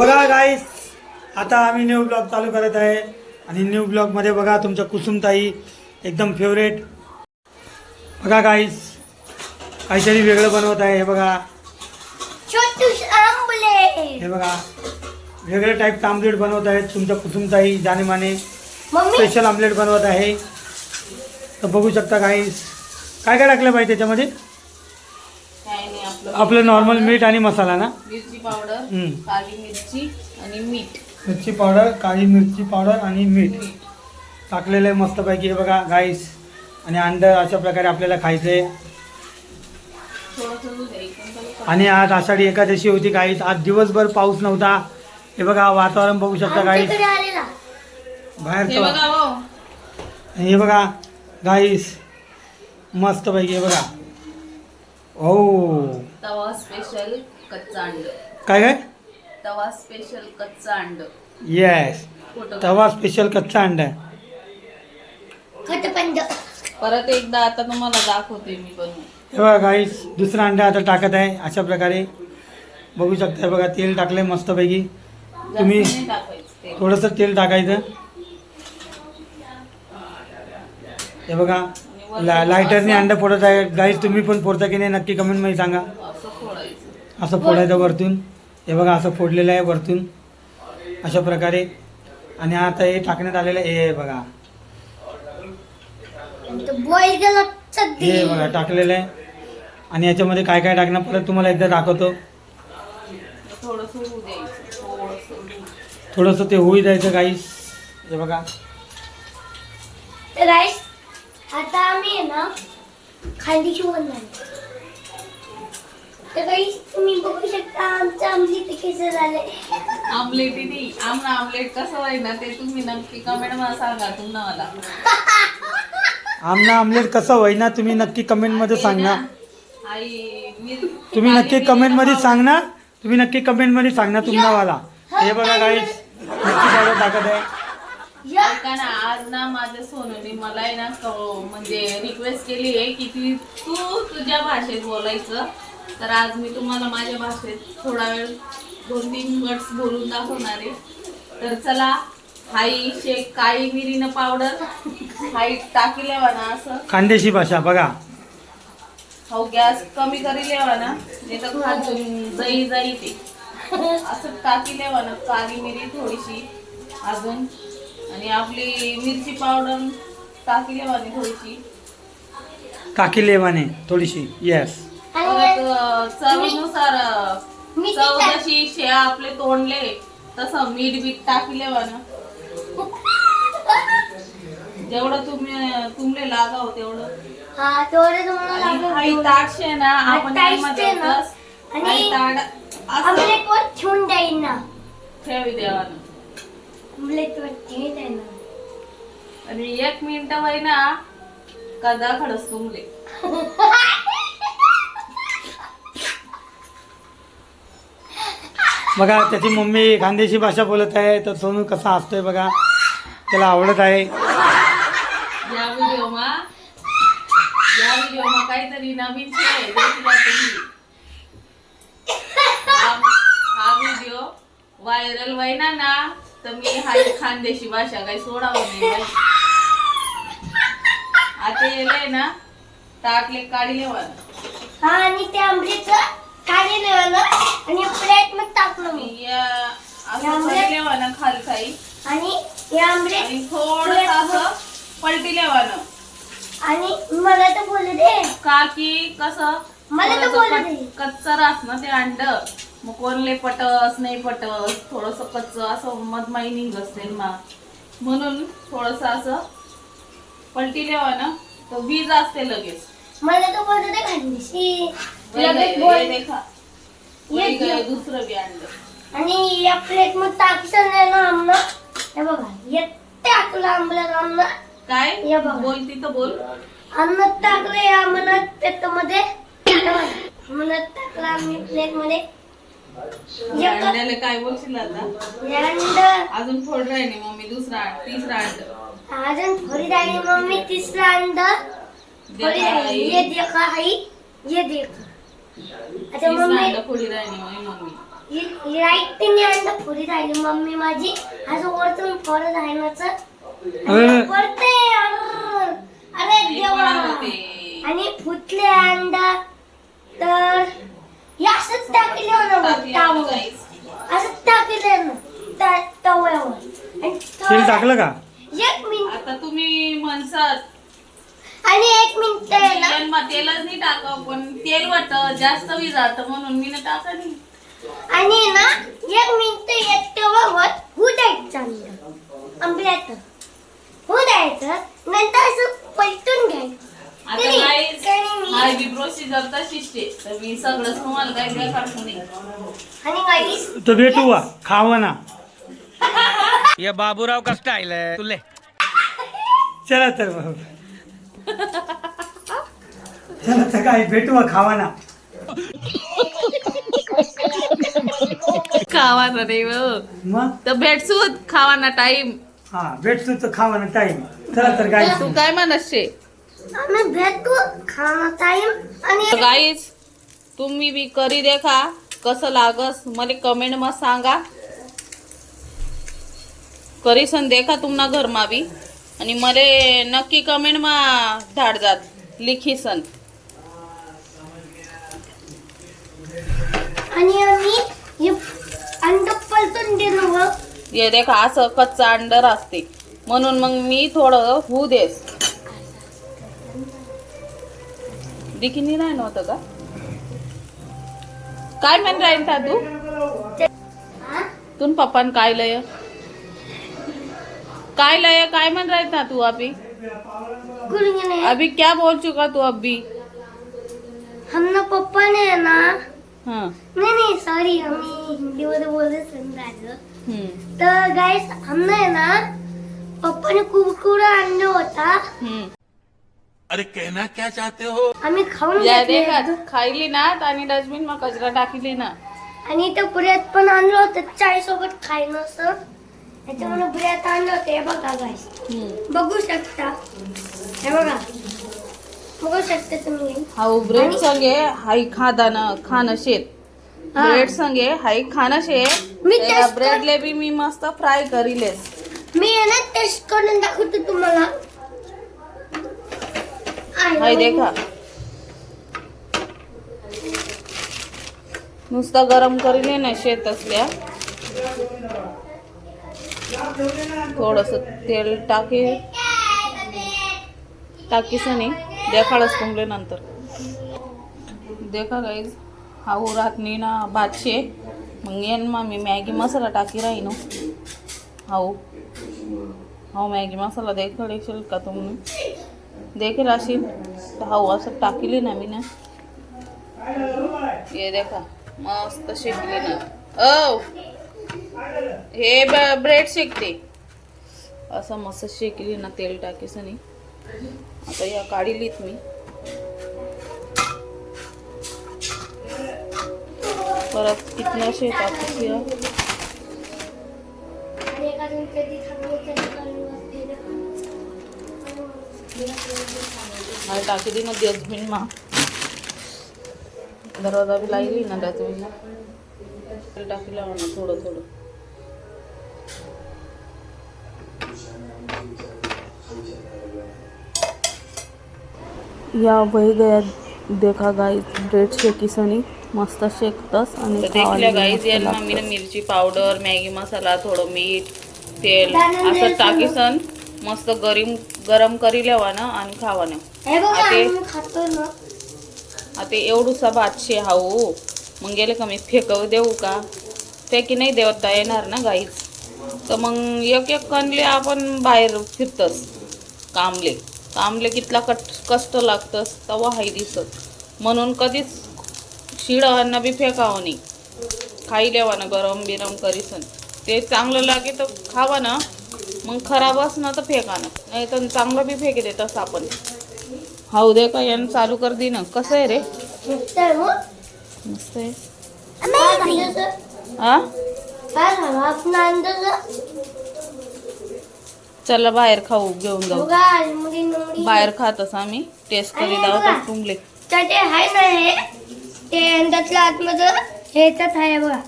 बघा गाईस आता आम्ही न्यू ब्लॉग चालू करत आहे. आणि न्यू ब्लॉगमध्ये बघा तुमच्या कुसुमताई एकदम फेवरेट बघा गाईस काहीतरी वेगळं बनवत आहे. हे बघा. हे बघा. वेगळ्या टाईपचं आमलेट बनवत आहेत तुमच्या कुसुमताई जानेमाने. मम्मी. स्पेशल आमलेट बनवत आहे. तर बघू शकता गाईस काय काय टाकलं पाहिजे त्याच्यामध्ये? आपलं नॉर्मल मीठ आणि मसाला ना? मिरची पावडर हम्म. काली मिरची आणि मीठ. मिरची पावडर काळी मिरची पावडर आणि मीठ. टाकलेलं आहे मस्तपैकी हे बघा गाईस आणि अंड अशा प्रकारे आपल्याला खायचं. आहे थोडंसं दूध द्यायचं त्याला आणि आज आषाढी एकादशी होती गाईस आज दिवसभर पाऊस नव्हता. हे बघा वातावरण बघू शकता गाईस आमच्याकडे आलेला. हे बाहेरचं बघा हो. आणि हे बघा गाईस मस्तपैकी हे बघा. हो. तवा स्पेशल कच्चा अंड. काय काय? तवा स्पेशल कच्चा अंड. येस फोटो तवा स्पेशल कच्चा अंडा आहे. खटपंड परत एकदा आता तुम्हाला दाखवते मी बनवून. हे बघा गाईस दुसरा अंडा आता टाकत आहे. अशा प्रकारे बघू शकता हे बघा तेल टाकलंय मस्तपैकी. जास्त तुम्ही- नाही टाकायचं ते थोडंसं तेल टाकायचं. हे बघा ला लायटरने अंडा फोडत आहे. गाईस तुम्ही पण फोडता की नाही नक्की कमेंटमध्ये सांगा. असं फोडायचं वरतून. हे बघा असं फोडलेलं आहे वरतून. अशा प्रकारे. आणि आता हे टाकण्यात आलेलं आहे हे बघा. हे बघा टाकलेलं आहे. आणि याच्यामध्ये काय काय टाकणं परत तुम्हाला एकदा दाखवतो. थोडंसं ते होई द्यायचं गाईस हे बघा. आता आम्ही ना तर गाईस तुम्ही बघू शकता आमचं आमली ते कसं झालंय आमलेट नाही आमना आमलेट कसं होईल ना ते तुम्ही नक्की कमेंट मला सांगा तुम्हाला. आमना आमलेट कसं होईना तुम्ही नक्की कमेंटमध्ये सांगा. आई तुम्ही नक्की काली कमेंटमध्ये मिरी सांग ना. तुम्ही नक्की कमेंटमध्ये सांग ना तुम्हाला हे बघा गाईस पावडर टाकत आहे. ऐका ना आज ना माझ्या सोनूने मला आहे ना क- म्हणजे रिक्वेस्ट केली आहे की ती तू तुझ्या भाषेत बोलायचं. तर आज मी तुम्हाला माझ्या भाषेत थोडा वेळ दोन तीन वर्ड्स बोलून दाखवणार आहे. तर चला हाई शेक काळी मिरीनं पावडर हाई टाकी लेवा ना असं. खानदेशी भाषा बघा. हो गॅस कमी करी लेवा ना नाही तर जाई जाई ते. असं टाकी लेवा ना काळी मिरी थोडीशी अजून. आणि आपली मिरची पावडर टाकी लेवा ना थोडीशी. काकी लेवाने थोडीशी येस परत चवीनुसार मीठ चव टाक. जशी शेळा आपले तोंडले तसं मीठ बीठ टाकी लेवा ना जेवढं तुम्ही तुमले लागाव तेवढं. हा तेवढं तुम्हाला आणि लागेल हाई तेवढं. ताट शे ना आपण ताट शे ना. आणि ताट वर ठेवून ना. ठेवी देवानं. वर ना. आणि एक मिनिट वय ना कदा खडस तुमले. बघा त्याची मम्मी खानदेशी भाषा बोलत आहे तर सोनू कसा हसतोय बघा. त्याला आवडत आहे. या व्हिडिओ मा या काहीतरी नवीन हा व्हिडिओ व्हायरल व्हायना ना तर मी हा खानदेशी भाषा काही सोडावं नाही. आता येलंय ना ताटले काढले मला हा आणि ते आंबलीचं खाली लेवलं आणि प्लेटमध्ये टाकलं मी. या असं खाली खाई आणि हे आंबलेट आणि थोडस असं पलटी लेवानं आणि मला तर बोलू दे. का की कसं? मला तर बोलू दे. ना ते अंड. मग कोणले पटस नाही पटस थोडस कच्च असं मधमाई निघत मा. म्हणून थोडस असं पलटी लेवा ना तर वीज असते लगेच. मला तर बोलू दे खांदेशी ये गय घे. दुसरं बी अंड आणि या प्लेटमध्ये टाकलं नाही ना आमनं? हे बघा हे टाकलं आंबलं आमनं. काय? बघा. बोल तिथं बोल. अन्न टाकलं या मनात त्याच्यामध्ये. मनात टाकलं आम्ही प्लेटमध्ये. अंड्याला काय बोलशील आता? अंड. अजून थोडं राहिले मम्मी दुसरा अंड तिसरा अंड. अजून थोडी राहिली मम्मी तिसरं अंड. देखा राहिली. ये देखा आई. ये देखा. आता तीच मम्मी. फोडी राहिली माझी मम्मी. राईट तिने अंड फुली राहिली मम्मी माझी असं वरतून फरत आहे अरे. पडते अरे देवा. आणि फुटले अंड. तर हे असंच टाकले ना. असंच टाकले ना त्या तव्यावर. आणि तेल टाकलं का? एक मिनिट. आता तुम्ही म्हणसाल आणि एक मिनिट आहे ना. तेल मा- तेलच नाही टाकावं पण तेल वाटत जास्त विजात म्हणून मी ना टाका नाही. आणि ना एक मिनिट एक तव्यावर होऊ द्यायचं अंड आंब्यात होऊ द्यायचं नंतर असं पलटून घ्यायचं. आता नाही, guys, हा प्रोसिजर तशीच आहे. तर मी तुम्हाला काय आणि गाईस तो भेटू वा खावा ना. ये बाबूराव का स्टाईल आहे तुले चला तर बाबू चला तर काय भेटू वा खावा ना खावाना नाही हो. मग? तर भेटसूत खावाना टाइम हा भेटतो तर खावा ना टाईम चला तर काय तू काय म्हणशे आम्ही भेटू खाना टाइम आणि गाईज तुम्ही बी करी देखा कसं लागस. मला कमेंट मा सांगा. करीसन देखा तुमना घरमा बी आणि मला नक्की कमेंट मा धाड जात लिखीसन आणि आम्ही हे अंड पलटून देणं व. हे देखा असं कच्चा अंडर असते म्हणून मग मी थोडं होऊ देस. दिखी नाही नव्हतं का? काय म्हण राहील था तू? तुन पप्पान काय लय? काय लय काय म्हण राहील था तू अभी? अभी क्या बोल चुका तू अभी? हमने पप्पा ने है ना? हाँ। नहीं नहीं सॉरी हमें हिंदी में बोल रहे समझा हम्म। तो गाइस हमने है ना पप्पा ने कुरकुरा आणलं होता। अरे कहना क्या चाहते हो? आम्ही खाऊन घेतले खाईली ना आणि डस्टबिन मा कचरा टाकली ना। आणि इथं पुऱ्यात पण आणलं होतं चाय सोबत खायनं सर त्याच्यामुळे पुऱ्यात आणलं होतं हे बघा हम्म. बघू शकता. हे बघा. बघू शकता तुम्ही. हाऊ ब्रेड संगे हाई खादानं खाणं शेत. हा. ब्रेड संगे हाई खाणं शेत. मी ब्रेडले बी मी मस्त फ्राय करीलेस. मी आहे ना टेस्ट करून दाखवते तुम्हाला. आहे हाय देखा. नुसता गरम करीले ना शेत असल्या. थोडस तेल टाकी. टाकीसनी देखाळच तुंबले नंतर. देखा गाईज हाऊ रातनी ना भातशे. मग येन मा मी मॅगी मसाला टाकी राही नो हाऊ. हाऊ मॅगी मसाला देखील येशील का तुम्ही देखील असेल हाऊ असं टाकली ना मी ना ये देखा मस्त शिकली ना. ओ हे ब्रेड शेकते. असं मस्त शेकली ना तेल टाकीसनी. आता या काढिलीत मी. परत कितना शेतात आणि ना. मला टाकी दी ना डस्टबिन मा. दरवाजा बी लागली ना डस्टबिन टाकी लावा ना थोडं थोडं. या वही गया देखा गाईज ब्रेड शेकीसनी मस्त शेकतस आणि देखल्या गाईज यांना मी मिरची पावडर मॅगी मसाला थोडं मीठ तेल असं टाकीसन मस्त गरम गरम करी लेवा ना आणि खावा ना हे बघा आते. आम्ही खातो ना. आता एवढूसा भातशे हाऊ. मग गेले का मी? फेकव देऊ का? फेकी नाही देवता येणार ना गाईच तर मग एक एक कणले आपण बाहेर फिरतस कामले. कामले कितला कट कष्ट लागतस तवा हाय दिसत. म्हणून कधीच शिड अन्न बी फेकावं नाही. खाई लेवा ना गरम बिरम करीसन. ते चांगलं लागे तर खावा ना मग खराबच ना तर फेका ना नाही तर चांगलं बी फेके देतस आपण. हाऊ दे का यानं चालू कर दे ना कसं आहे रे? हो. मस्त आहे? हा काय झालं आपण अंदाज चला बाहेर खाऊ घेऊन जाऊ. बाहेर खातच आम्ही. टेस्ट करीत आहोत तुमले तर ते आहे ना हे? ते अंदातल्या आतमध्ये ह्याच्यात आहे बघा.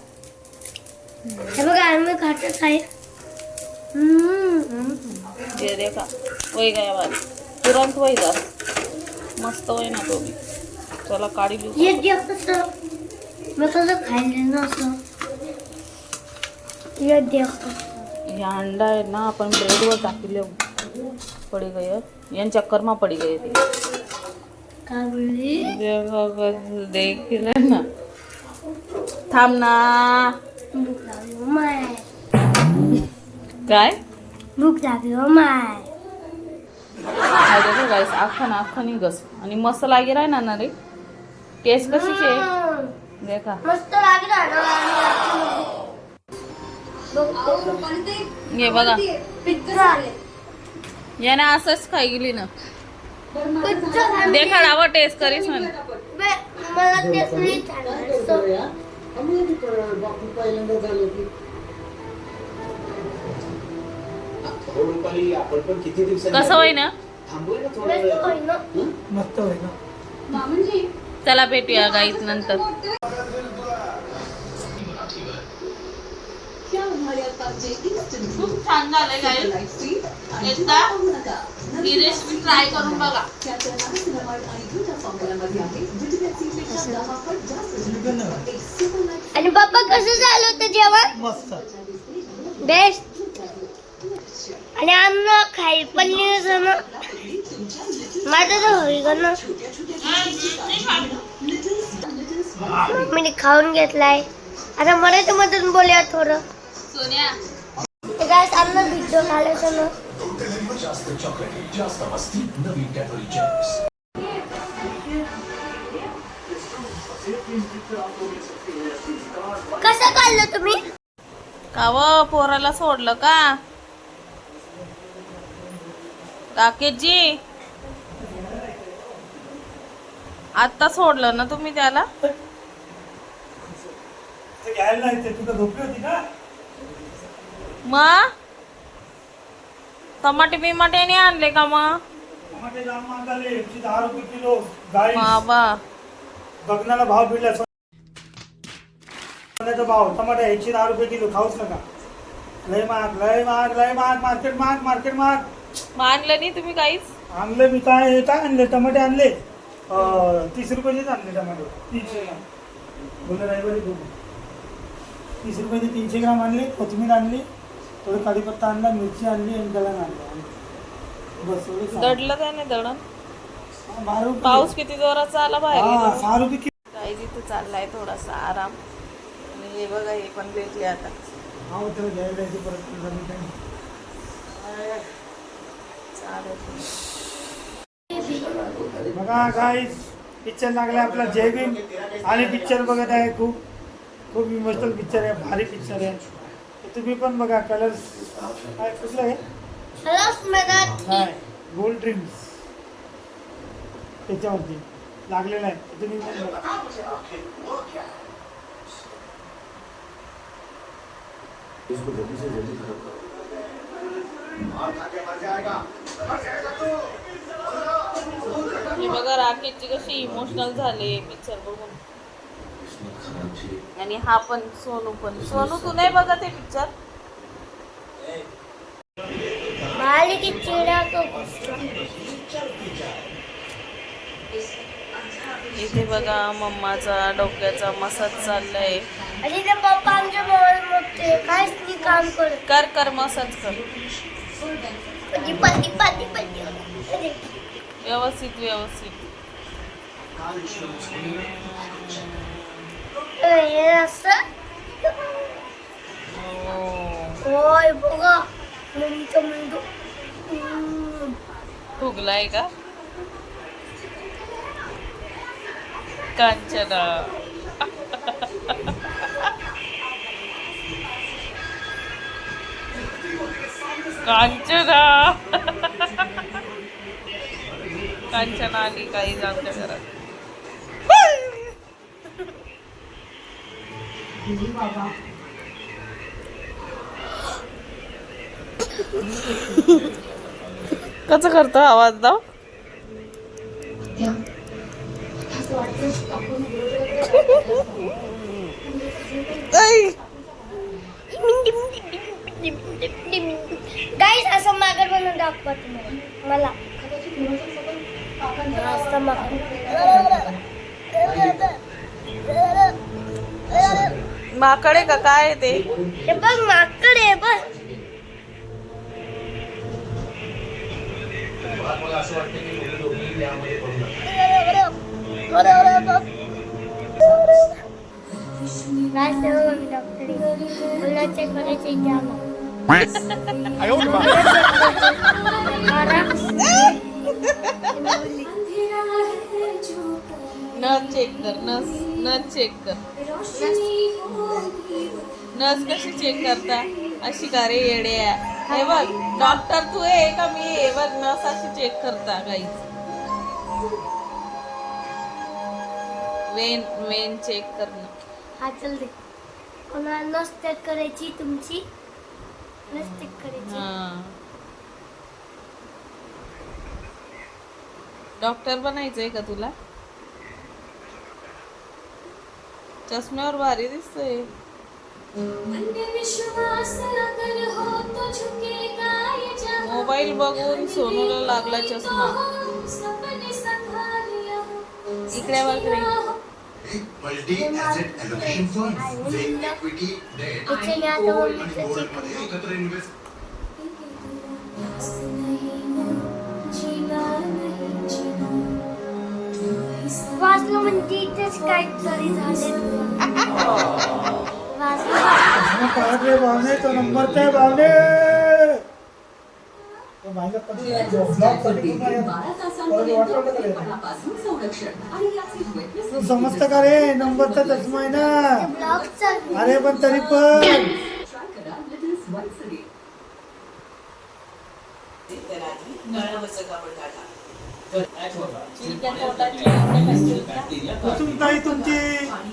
हे बघा आम्ही खातच आहे हम्म. ये देखा वय गया बारी तुरंत वय जा. मस्त वय ना तो बी चला काढी लिहू. मी कसं खायलं ना असं. हे अंडा आहे ना आपण ब्रेडवर टाकले पडी गय यांच्या कर्मा पडी गए ते. काय बोलली? देखा कसं देखील ना. थांब ना. हो काय? भूक लागली हो माय. गाईस अख्खा ना अख्खा निघस. आणि मस्त लागे राही ना रे. टेस्ट कशीच आहे. देखा. मस्त लागला ना. हे बघा. याने असंच खाई गेली ना. पिझ्झा देखा डावा टेस्ट करीस म्हणे. कसं होई ना चला भेटूया गाईत नंतर. खूप छान एकदा ही रेसिपी ट्राय करून बघा. आणि पप्पा कसं झालं होतं जेवण? मस्त. बेस्ट आणि आम्ही खाई पण नाही जण माझं तर होई ग ना? मी खाऊन घेतलाय. आता मराठी मधून बोलूया थोडं. सोन्या. ना कसं काढलं तुम्ही? काव पोराला सोडलं का? काकेजी आत्ता सोडलं ना तुम्ही त्याला? ते घ्यायला नाही ते तुला झोपली होती का? मग टमाटे बिमाटे आणले का मग टमाटे जाम महागाले एकशे दहा रुपये किलो. गाई बाबा. गगनाला भाव भिडला सोन्याचा भाव. टमाटे एकशे दहा रुपये किलो. खाऊच नका. लय महाग लय महाग लय महाग. मार्केट महाग मार्केट महाग. मग आणलं नाही तुम्ही काहीच? आणले मी काय हे काय आणले? टमाटे आणले. अं, तीस रुपयाचेच आणले टमाटे. तीनशे रविवारी बघू तीस रुपयाचे तीनशे ग्राम आणले कोथिंबीर आणली थोडं कढीपत्ता आणला मिरची आणली आणि दळण आणलं. बस एवढे. दडलं त्याने दळण? हा, बारा रुपये. पाऊस किती जोराचा आला बाहेर हा. सहा रुपये किलो. काही तिथं चाललाय थोडासा आराम. आणि हे बघा हे पण भेटले आता. हा घ्यायला परत काही. चालेल. बघा गाईस पिक्चर लागला आपला. जय भीम. आणि पिक्चर बघत आहे खूप. खूप इमोशनल पिक्चर आहे भारी पिक्चर आहे. तुम्ही पण बघा कलर्स काय कुठलं आहे गोल्ड ड्रीम्स त्याच्यावरती. लागलेलं आहे. तुम्ही पण बघा. हे बघा राकेशची कशी इमोशनल झाले पिक्चर बघून. आणि हा पण सोनू पण. सोनू तू नाही बघत हे पिक्चर इथे बघा मम्माचा डोक्याचा मसाज चाललाय. आणि ते पप्पा आमच्या मोबाईल मध्ये काहीच नाही काम करत? कर कर मसाज कर. व्यवस्थित व्यवस्थित. हे असं हो. ओय बघा मम्मीचा मेंदू हम्म. फुगलाय का कांचना कांचना कांचना आली काही आमच्या घरात कसं करतो आवाज दाव? गाईस असं मागड बनवून दाखवा तुम्हाला. मला. असं माकड. माकडे का काय आहे ते हे बघ माकड आहे बघ डॉक्टर. मला करायचं आहे इथे आलं. नस चेक कर नस नस चेक कर. नस कशी चेक करता? अशी का रे येड्या. हे बघ डॉक्टर तू आहे का मी आहे बघ नस अशी चेक करता काही वेन वेन चेक करणं. हा चल दे. कोणाला नस check करायची तुमची? नस check करायची. हा. डॉक्टर बनायचंय का तुला? चष्म्यावर भारी दिसतोय. मोबाईल बघून सोनूला लागला चष्मा इकडे बघ रे. मल्टी ऍसेट फंड इक्विटी डेटमध्ये एकत्र इन्व्हेस्ट वाचलं म्हणजे इथेच काहीतरी झाले. वाचलं पाहते बावणे तो नंबर ते समजतं का रे? नंबरचा चष्मा आहे ना. अरे पण तरी पण. कुसुमताई तुमची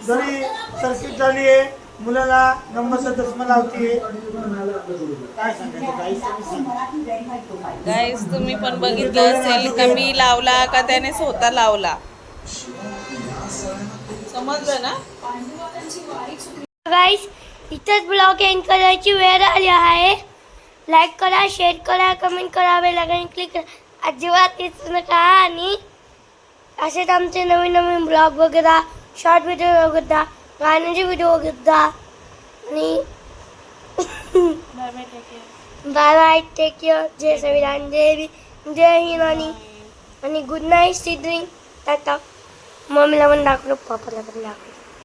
जरी सर्किट झाली आहे मुलाला नंबरचा चष्मा लावतीये. काय सांगायचं गाईस तुम्ही पण बघितलं असेल का मी लावला का त्याने स्वतः लावला? समजलं ना? गाईस इथेच ब्लॉग एंड करायची वेळ आली आहे. लाईक करा शेअर करा कमेंट करा बेल आयकॉन क्लिक करा. अजिबात येत नका आणि असेच आमचे नवीन नवीन ब्लॉग वगैरे शॉर्ट व्हिडिओ वगैरे गाण्याचे व्हिडिओ वगैरे आणि बाय बाय टेक केअर जय संविधान जय भीम जय हिंद आणि आणि गुड नाईट सी ड्रिंक टाटा. मम्मीला पण दाखवलं पप्पाला पण दाखवलं.